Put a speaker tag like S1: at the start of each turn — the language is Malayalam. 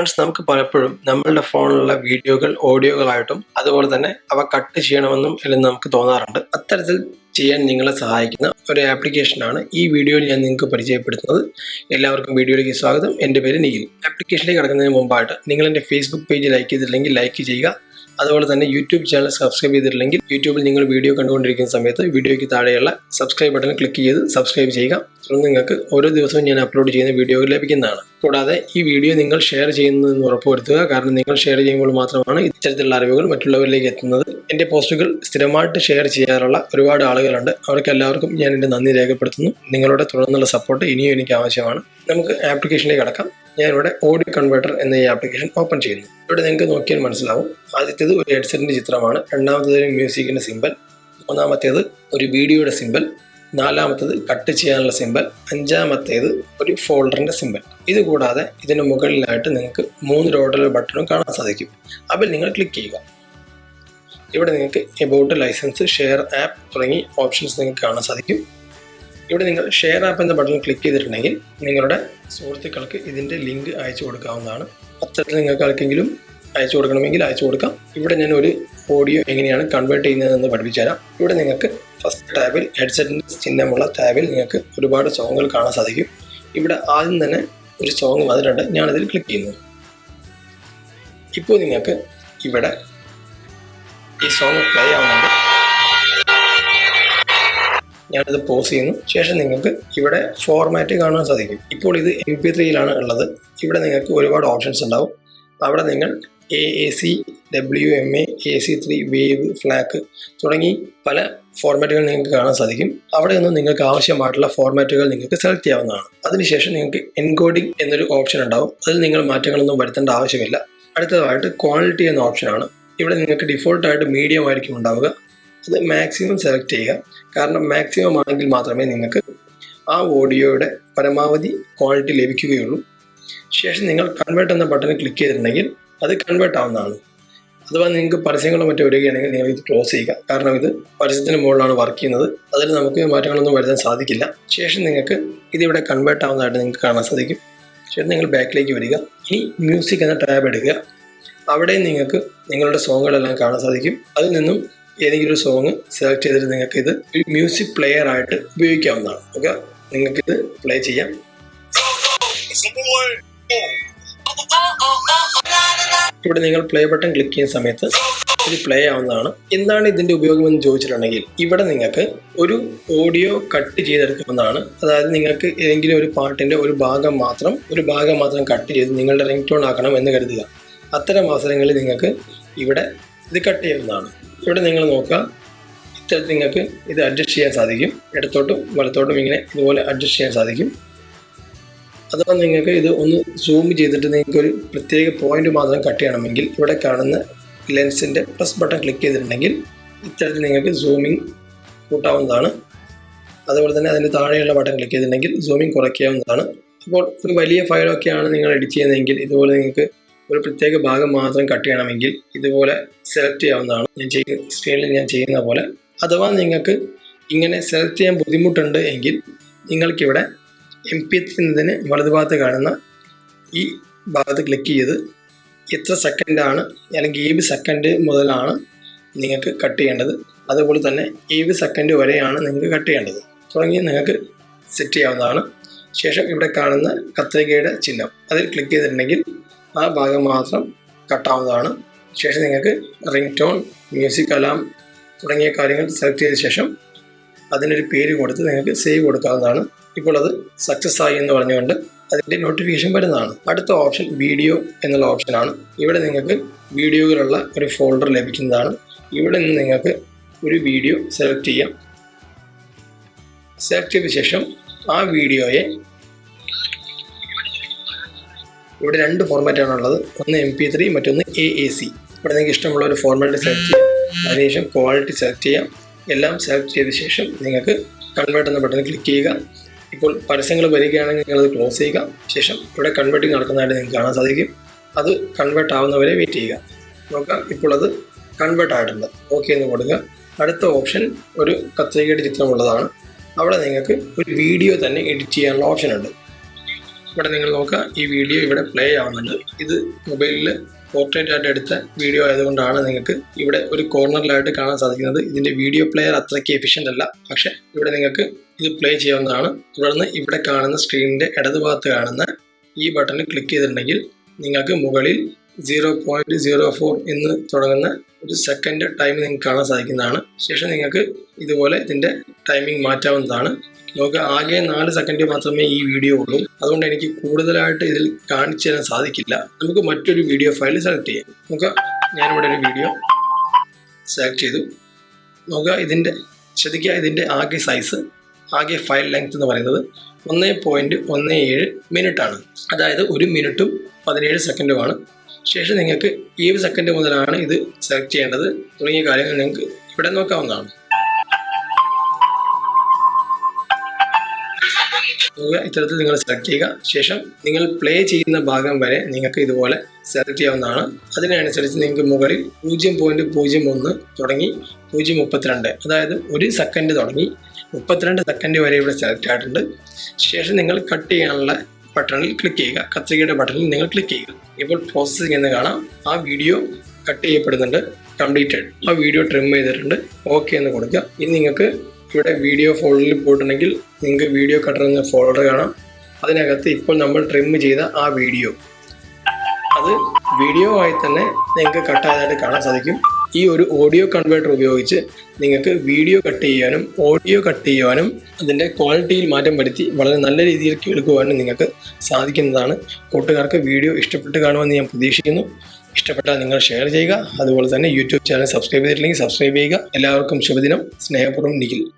S1: ഫ്രണ്ട്സ് നമുക്ക് പലപ്പോഴും നമ്മളുടെ ഫോണിലുള്ള വീഡിയോകൾ ഓഡിയോകളായിട്ടും അതുപോലെ തന്നെ അവ കട്ട് ചെയ്യണമെന്നും എല്ലാം നമുക്ക് തോന്നാറുണ്ട്. അത്തരത്തിൽ ചെയ്യാൻ നിങ്ങളെ സഹായിക്കുന്ന ഒരു ആപ്ലിക്കേഷനാണ് ഈ വീഡിയോയിൽ ഞാൻ നിങ്ങൾക്ക് പരിചയപ്പെടുത്തുന്നത്. എല്ലാവർക്കും വീഡിയോയിലേക്ക് സ്വാഗതം. എന്റെ പേര് നിഖിൽ. ആപ്ലിക്കേഷനിലേക്ക് കിടക്കുന്നതിന് മുമ്പായിട്ട് നിങ്ങൾ എന്റെ ഫേസ്ബുക്ക് പേജ് ലൈക്ക് ചെയ്തിട്ടില്ലെങ്കിൽ ലൈക്ക് ചെയ്യുക. അതുപോലെ തന്നെ യൂട്യൂബ് ചാനൽ സബ്സ്ക്രൈബ് ചെയ്തിട്ടില്ലെങ്കിൽ യൂട്യൂബിൽ നിങ്ങൾ വീഡിയോ കണ്ടുകൊണ്ടിരിക്കുന്ന സമയത്ത് വീഡിയോയ്ക്ക് താഴെയുള്ള സബ്സ്ക്രൈബ് ബട്ടൺ ക്ലിക്ക് ചെയ്ത് സബ്സ്ക്രൈബ് ചെയ്യുക. തുടർന്ന് നിങ്ങൾക്ക് ഓരോ ദിവസവും ഞാൻ അപ്ലോഡ് ചെയ്യുന്ന വീഡിയോകൾ ലഭിക്കുന്നതാണ്. കൂടാതെ ഈ വീഡിയോ നിങ്ങൾ ഷെയർ ചെയ്യുന്നതെന്ന് ഉറപ്പുവരുത്തുക. കാരണം നിങ്ങൾ ഷെയർ ചെയ്യുമ്പോൾ മാത്രമാണ് ഇത്തരത്തിലുള്ള അറിവുകൾ മറ്റുള്ളവരിലേക്ക് എത്തുന്നത്. എന്റെ പോസ്റ്റുകൾ സ്ഥിരമായിട്ട് ഷെയർ ചെയ്യാറുള്ള ഒരുപാട് ആളുകളുണ്ട്. അവർക്ക് എല്ലാവർക്കും ഞാൻ എന്റെ നന്ദി രേഖപ്പെടുത്തുന്നു. നിങ്ങളുടെ തുടർന്നുള്ള സപ്പോർട്ട് ഇനിയും എനിക്ക് ആവശ്യമാണ്. നമുക്ക് ആപ്ലിക്കേഷനിലേക്ക് കടക്കാം. ഞാനിവിടെ ഓഡിയോ കൺവേർട്ടർ എന്ന ഈ ആപ്ലിക്കേഷൻ ഓപ്പൺ ചെയ്യുന്നു. ഇവിടെ നിങ്ങൾക്ക് നോക്കിയാൽ മനസ്സിലാവും. ആദ്യത്തേത് ഒരു ഹെഡ്സെറ്റിന്റെ ചിത്രമാണ്. രണ്ടാമത്തേത് ഒരു മ്യൂസിക്കിന്റെ സിമ്പൽ മൂന്നാമത്തേത് ഒരു വീഡിയോയുടെ സിമ്പൽ നാലാമത്തേത് കട്ട് ചെയ്യാനുള്ള സിമ്പൽ അഞ്ചാമത്തേത് ഒരു ഫോൾഡറിന്റെ സിമ്പൽ ഇതുകൂടാതെ ഇതിന് മുകളിലായിട്ട് നിങ്ങൾക്ക് മൂന്ന് ഡോട്ടുള്ള ബട്ടണും കാണാൻ സാധിക്കും. അതിൽ നിങ്ങൾ ക്ലിക്ക് ചെയ്യുക. ഇവിടെ നിങ്ങൾക്ക് എബൌട്ട് ലൈസൻസ് ഷെയർ ആപ്പ് തുടങ്ങി ഓപ്ഷൻസ് നിങ്ങൾക്ക് കാണാൻ സാധിക്കും. ഇവിടെ നിങ്ങൾ ഷെയർ ആപ്പ് എന്ന ബട്ടൺ ക്ലിക്ക് ചെയ്തിട്ടുണ്ടെങ്കിൽ നിങ്ങളുടെ സുഹൃത്തുക്കൾക്ക് ഇതിന്റെ ലിങ്ക് അയച്ചു കൊടുക്കാവുന്നതാണ്. അത്തരത്തിൽ നിങ്ങൾക്ക് ആർക്കെങ്കിലും അയച്ചു കൊടുക്കണമെങ്കിൽ അയച്ചു കൊടുക്കാം. ഇവിടെ ഞാൻ ഒരു ഓഡിയോ എങ്ങനെയാണ് കൺവേർട്ട് ചെയ്യുന്നതെന്ന് പഠിപ്പിച്ചു തരാം. ഇവിടെ നിങ്ങൾക്ക് ഫസ്റ്റ് ടാബിൽ ഹെഡ്സെറ്റിന്റെ ചിഹ്നമുള്ള ടാബിൽ നിങ്ങൾക്ക് ഒരുപാട് സോങ്ങുകൾ കാണാൻ സാധിക്കും. ഇവിടെ ആദ്യം തന്നെ ഒരു സോങ് വന്നിട്ടുണ്ട്. ഞാനതിൽ ക്ലിക്ക് ചെയ്യുന്നു. ഇപ്പോൾ നിങ്ങൾക്ക് ഇവിടെ ഈ സോങ് പ്ലേ ആവുന്നുണ്ട്. ഞാനത് പോസ് ചെയ്യുന്നു. ശേഷം നിങ്ങൾക്ക് ഇവിടെ ഫോർമാറ്റ് കാണാൻ സാധിക്കും. ഇപ്പോൾ ഇത് എം പി ത്രീയിലാണ് ഉള്ളത്. ഇവിടെ നിങ്ങൾക്ക് ഒരുപാട് ഓപ്ഷൻസ് ഉണ്ടാവും. അവിടെ നിങ്ങൾ A A C W M A A C three wave FLAC തുടങ്ങി പല ഫോർമാറ്റുകൾ നിങ്ങൾക്ക് കാണാൻ സാധിക്കും. അവിടെ നിന്ന് നിങ്ങൾക്ക് ആവശ്യമായിട്ടുള്ള ഫോർമാറ്റുകൾ നിങ്ങൾക്ക് സെലക്ട് ചെയ്യാവുന്നതാണ്. അതിനുശേഷം നിങ്ങൾക്ക് എൻകോഡിംഗ് എന്നൊരു ഓപ്ഷൻ ഉണ്ടാവും. അതിൽ നിങ്ങൾ മാറ്റങ്ങളൊന്നും വരുത്തേണ്ട ആവശ്യമില്ല. അടുത്തതായിട്ട് ക്വാളിറ്റി എന്ന ഓപ്ഷനാണ് ഇവിടെ നിങ്ങൾക്ക് ഡിഫോൾട്ടായിട്ട് മീഡിയം ആയിരിക്കും ഉണ്ടാവുക. അത് മാക്സിമം സെലക്ട് ചെയ്യുക. കാരണം മാക്സിമം ആണെങ്കിൽ മാത്രമേ നിങ്ങൾക്ക് ആ ഓഡിയോയുടെ പരമാവധി ക്വാളിറ്റി ലഭിക്കുകയുള്ളൂ. ശേഷം നിങ്ങൾ കൺവേർട്ട് എന്ന ബട്ടൺ ക്ലിക്ക് ചെയ്തിട്ടുണ്ടെങ്കിൽ അത് കൺവേർട്ട് ആവുന്നതാണ്. അഥവാ നിങ്ങൾക്ക് പരസ്യങ്ങളോ മറ്റോ വരികയാണെങ്കിൽ നിങ്ങൾ ഇത് ക്ലോസ് ചെയ്യുക. കാരണം ഇത് പരസ്യത്തിന് മുകളിലാണ് വർക്ക് ചെയ്യുന്നത്. അതിൽ നമുക്ക് മാറ്റങ്ങളൊന്നും വരുത്താൻ സാധിക്കില്ല. ശേഷം നിങ്ങൾക്ക് ഇതിവിടെ കൺവേർട്ട് ആവുന്നതായിട്ട് നിങ്ങൾക്ക് കാണാൻ സാധിക്കും. ശേഷം നിങ്ങൾ ബാക്കിലേക്ക് വരിക. ഇനി മ്യൂസിക് എന്ന ടാബ് എടുക്കുക. അവിടെ നിങ്ങൾക്ക് നിങ്ങളുടെ സോങ്ങുകളെല്ലാം കാണാൻ സാധിക്കും. അതിൽ നിന്നും ഏതെങ്കിലും ഒരു സോങ് സെലക്ട് ചെയ്തിട്ട് നിങ്ങൾക്ക് ഇത് മ്യൂസിക് പ്ലെയർ ആയിട്ട് ഉപയോഗിക്കാവുന്നതാണ്. ഓക്കെ ഇത് പ്ലേ ചെയ്യാം. ഇവിടെ നിങ്ങൾ പ്ലേ ബട്ടൺ ക്ലിക്ക് ചെയ്യുന്ന സമയത്ത് ഇത് പ്ലേ ആവുന്നതാണ്. എന്താണ് ഇതിന്റെ ഉപയോഗം എന്ന് ചോദിച്ചിട്ടുണ്ടെങ്കിൽ ഇവിടെ നിങ്ങൾക്ക് ഒരു ഓഡിയോ കട്ട് ചെയ്തെടുക്കാവുന്നതാണ്. അതായത് നിങ്ങൾക്ക് ഏതെങ്കിലും ഒരു പാട്ടിന്റെ ഒരു ഭാഗം മാത്രം ഒരു ഭാഗം മാത്രം കട്ട് ചെയ്ത് നിങ്ങളുടെ റിംഗ് ടോൺ ആക്കണം എന്ന് കരുതുക. അത്തരം അവസരങ്ങളിൽ നിങ്ങൾക്ക് ഇവിടെ ഇത് കട്ട് ചെയ്യാവുന്നതാണ്. ഇവിടെ നിങ്ങൾ നോക്കുക. ഇത്തരത്തിൽ നിങ്ങൾക്ക് ഇത് അഡ്ജസ്റ്റ് ചെയ്യാൻ സാധിക്കും. ഇടത്തോട്ടും വലത്തോട്ടും ഇങ്ങനെ ഇതുപോലെ അഡ്ജസ്റ്റ് ചെയ്യാൻ സാധിക്കും. അഥവാ നിങ്ങൾക്ക് ഇത് ഒന്ന് സൂം ചെയ്തിട്ട് നിങ്ങൾക്ക് ഒരു പ്രത്യേക പോയിന്റ് മാത്രം കട്ട് ചെയ്യണമെങ്കിൽ ഇവിടെ കാണുന്ന ലെൻസിന്റെ പ്ലസ് ബട്ടൺ ക്ലിക്ക് ചെയ്തിട്ടുണ്ടെങ്കിൽ ഇത്തരത്തിൽ നിങ്ങൾക്ക് സൂമിങ് കൂട്ടാവുന്നതാണ് അതുപോലെ തന്നെ അതിന്റെ താഴെയുള്ള ബട്ടൺ ക്ലിക്ക് ചെയ്തിട്ടുണ്ടെങ്കിൽ സൂമിങ് കുറയ്ക്കാവുന്നതാണ്. അപ്പോൾ ഒരു വലിയ ഫയലൊക്കെയാണ് നിങ്ങൾ എഡിറ്റ് ചെയ്യുന്നതെങ്കിൽ ഇതുപോലെ നിങ്ങൾക്ക് ഒരു പ്രത്യേക ഭാഗം മാത്രം കട്ട് ചെയ്യണമെങ്കിൽ ഇതുപോലെ സെലക്ട് ചെയ്യാവുന്നതാണ്. ഞാൻ ചെയ്യുന്ന സ്ക്രീനിൽ ഞാൻ ചെയ്യുന്ന പോലെ. അഥവാ നിങ്ങൾക്ക് ഇങ്ങനെ സെലക്ട് ചെയ്യാൻ ബുദ്ധിമുട്ടുണ്ട് എങ്കിൽ നിങ്ങൾക്കിവിടെ എം പി എന്നതിന് വലതുഭാഗത്ത് കാണുന്ന ഈ ഭാഗത്ത് ക്ലിക്ക് ചെയ്ത് എത്ര സെക്കൻഡാണ് അല്ലെങ്കിൽ ഏഴ് സെക്കൻഡ് മുതലാണ് നിങ്ങൾക്ക് കട്ട് ചെയ്യേണ്ടത്. അതുപോലെ തന്നെ ഏഴ് സെക്കൻഡ് വരെയാണ് നിങ്ങൾക്ക് കട്ട് ചെയ്യേണ്ടത്. തുടങ്ങി നിങ്ങൾക്ക് സെറ്റ് ചെയ്യാവുന്നതാണ്. ശേഷം ഇവിടെ കാണുന്ന കത്രികയുടെ ചിഹ്നം. അതിൽ ക്ലിക്ക് ചെയ്തിട്ടുണ്ടെങ്കിൽ ആ ഭാഗം മാത്രം കട്ടാവുന്നതാണ്. ശേഷം നിങ്ങൾക്ക് റിംഗ് ടോൺ മ്യൂസിക് അലാം തുടങ്ങിയ കാര്യങ്ങൾ സെലക്ട് ചെയ്ത ശേഷം അതിനൊരു പേര് കൊടുത്ത് നിങ്ങൾക്ക് സേവ് കൊടുക്കാവുന്നതാണ്. ഇപ്പോൾ അത് സക്സസ് ആയി എന്ന് പറഞ്ഞുകൊണ്ട് അതിന്റെ നോട്ടിഫിക്കേഷൻ വരുന്നതാണ്. അടുത്ത ഓപ്ഷൻ വീഡിയോ എന്നുള്ള ഓപ്ഷനാണ് ഇവിടെ നിങ്ങൾക്ക് വീഡിയോകളുള്ള ഒരു ഫോൾഡർ ലഭിക്കുന്നതാണ്. ഇവിടെ നിന്ന് നിങ്ങൾക്ക് ഒരു വീഡിയോ സെലക്ട് ചെയ്യാം. സെലക്ട് ചെയ്ത ശേഷം ആ വീഡിയോയെ ഇവിടെ രണ്ട് ഫോർമാറ്റാണ് ഉള്ളത് ഒന്ന് എം പി ത്രീ മറ്റൊന്ന് എ എ സി ഇവിടെ നിങ്ങൾക്ക് ഇഷ്ടമുള്ള ഒരു ഫോർമാറ്റ് സെലക്ട് ചെയ്യാം. അതിനുശേഷം ക്വാളിറ്റി സെലക്ട് ചെയ്യാം. എല്ലാം സെലക്ട് ചെയ്ത ശേഷം നിങ്ങൾക്ക് കൺവേർട്ട് എന്ന ബട്ടൺ ക്ലിക്ക് ചെയ്യുക. ഇപ്പോൾ പരസ്യങ്ങൾ വരികയാണെങ്കിൽ നിങ്ങളത് ക്ലോസ് ചെയ്യുക. ശേഷം ഇവിടെ കൺവേർട്ടിങ് നടക്കുന്നതായിട്ട് നിങ്ങൾക്ക് കാണാൻ സാധിക്കും. അത് കൺവേർട്ട് ആവുന്നവരെ വെയിറ്റ് ചെയ്യുക. നോക്കാം ഇപ്പോൾ അത് കൺവേർട്ട് ആയിട്ടുണ്ട്. ഓക്കെ എന്ന് കൊടുക്കുക. അടുത്ത ഓപ്ഷൻ ഒരു കത്രികയുടെ ചിത്രമുള്ളതാണ്. അവിടെ നിങ്ങൾക്ക് ഒരു വീഡിയോ തന്നെ എഡിറ്റ് ചെയ്യാനുള്ള ഓപ്ഷൻ ഉണ്ട്. ഇവിടെ നിങ്ങൾ നോക്കുക ഈ വീഡിയോ ഇവിടെ പ്ലേ ആവുന്നുണ്ട്. ഇത് മൊബൈലിൽ പോർട്രേറ്റ് ആയിട്ട് എടുത്ത വീഡിയോ ആയതുകൊണ്ടാണ് നിങ്ങൾക്ക് ഇവിടെ ഒരു കോർണറിലായിട്ട് കാണാൻ സാധിക്കുന്നത്. ഇതിന്റെ വീഡിയോ പ്ലെയർ അത്രയ്ക്ക് എഫിഷ്യന്റ് അല്ല. പക്ഷേ ഇവിടെ നിങ്ങൾക്ക് ഇത് പ്ലേ ചെയ്യാവുന്നതാണ്. തുടർന്ന് ഇവിടെ കാണുന്ന സ്ക്രീനിന്റെ ഇടതുഭാഗത്ത് കാണുന്ന ഈ ബട്ടണിൽ ക്ലിക്ക് ചെയ്തിട്ടുണ്ടെങ്കിൽ നിങ്ങൾക്ക് മുകളിൽ സീറോ പോയിന്റ് സീറോ ഫോർ എന്ന് തുടങ്ങുന്ന ഒരു സെക്കൻഡ് ടൈം നിങ്ങൾക്ക് കാണാൻ സാധിക്കുന്നതാണ്. ശേഷം നിങ്ങൾക്ക് ഇതുപോലെ ഇതിന്റെ ടൈമിംഗ് മാറ്റാവുന്നതാണ്. നമുക്ക് ആകെ നാല് സെക്കൻഡ് മാത്രമേ ഈ വീഡിയോ ഉള്ളൂ. അതുകൊണ്ട് എനിക്ക് കൂടുതലായിട്ട് ഇതിൽ കാണിച്ചു തരാൻ സാധിക്കില്ല. നമുക്ക് മറ്റൊരു വീഡിയോ ഫയൽ സെലക്ട് ചെയ്യാം. നമുക്ക് ഞാനിവിടെ ഒരു വീഡിയോ സെലക്ട് ചെയ്തു. നമുക്ക് ഇതിന്റെ ശ്രദ്ധിക്കുക ഇതിന്റെ ആകെ സൈസ് ആകെ ഫയൽ ലെങ്ത് എന്ന് പറയുന്നത് ഒന്ന് പോയിന്റ് ഒന്ന് ഏഴ് മിനിറ്റ് ആണ്. അതായത് ഒരു മിനിറ്റും പതിനേഴ് സെക്കൻഡുമാണ് ശേഷം നിങ്ങൾക്ക് ഏത് സെക്കൻഡ് മുതലാണ് ഇത് സെലക്ട് ചെയ്യേണ്ടത്? തുടങ്ങിയ കാര്യങ്ങൾ നിങ്ങൾക്ക് ഇവിടെ നോക്കാവുന്നതാണ്. ഇത്തരത്തിൽ നിങ്ങൾ സെലക്ട് ചെയ്യുക. ശേഷം നിങ്ങൾ പ്ലേ ചെയ്യുന്ന ഭാഗം വരെ നിങ്ങൾക്ക് ഇതുപോലെ സെലക്ട് ചെയ്യാവുന്നതാണ്. അതിനനുസരിച്ച് നിങ്ങൾക്ക് മുകളിൽ പൂജ്യം പോയിന്റ് പൂജ്യം ഒന്ന് തുടങ്ങി പൂജ്യം മുപ്പത്തിരണ്ട്. അതായത് ഒരു സെക്കൻഡ് തുടങ്ങി. മുപ്പത്തിരണ്ട് സെക്കൻഡ് വരെ ഇവിടെ സെലക്ട് ആയിട്ടുണ്ട്. ശേഷം നിങ്ങൾ കട്ട് ചെയ്യാനുള്ള ബട്ടണിൽ ക്ലിക്ക് ചെയ്യുക. കത്രികയുടെ ബട്ടണിൽ നിങ്ങൾ ക്ലിക്ക് ചെയ്യുക. ഇപ്പോൾ പ്രോസസ്സിംഗ് എന്ന് കാണാം. ആ വീഡിയോ കട്ട് ചെയ്യപ്പെടുന്നുണ്ട്. കംപ്ലീറ്റഡ് ആ വീഡിയോ ട്രിം ചെയ്തിട്ടുണ്ട്. ഓക്കെ എന്ന് കൊടുക്കുക. ഇനി നിങ്ങൾക്ക് ഇവിടെ വീഡിയോ ഫോൾഡറിൽ പോയിട്ടുണ്ടെങ്കിൽ നിങ്ങൾക്ക് വീഡിയോ കട്ടർ എന്ന ഫോൾഡർ കാണാം. അതിനകത്ത് ഇപ്പോൾ നമ്മൾ ട്രിം ചെയ്ത ആ വീഡിയോ അത് വീഡിയോ ആയി തന്നെ നിങ്ങൾക്ക് കട്ടായതായിട്ട് കാണാൻ സാധിക്കും. ഈ ഒരു ഓഡിയോ കൺവേർട്ടർ ഉപയോഗിച്ച് നിങ്ങൾക്ക് വീഡിയോ കട്ട് ചെയ്യാനും ഓഡിയോ കട്ട് ചെയ്യുവാനും അതിന്റെ ക്വാളിറ്റിയിൽ മാറ്റം വരുത്തി വളരെ നല്ല രീതിയിൽ കേൾക്കുവാനും നിങ്ങൾക്ക് സാധിക്കുന്നതാണ്. കൂട്ടുകാർക്ക് വീഡിയോ ഇഷ്ടപ്പെട്ട് കാണുമെന്ന് ഞാൻ പ്രതീക്ഷിക്കുന്നു. ഇഷ്ടപ്പെട്ടാൽ നിങ്ങൾ ഷെയർ ചെയ്യുക. അതുപോലെ തന്നെ യൂട്യൂബ് ചാനൽ സബ്സ്ക്രൈബ് ചെയ്തിട്ടില്ലെങ്കിൽ സബ്സ്ക്രൈബ് ചെയ്യുക. എല്ലാവർക്കും ശുഭദിനം. സ്നേഹപൂർവം നിഖിൽ.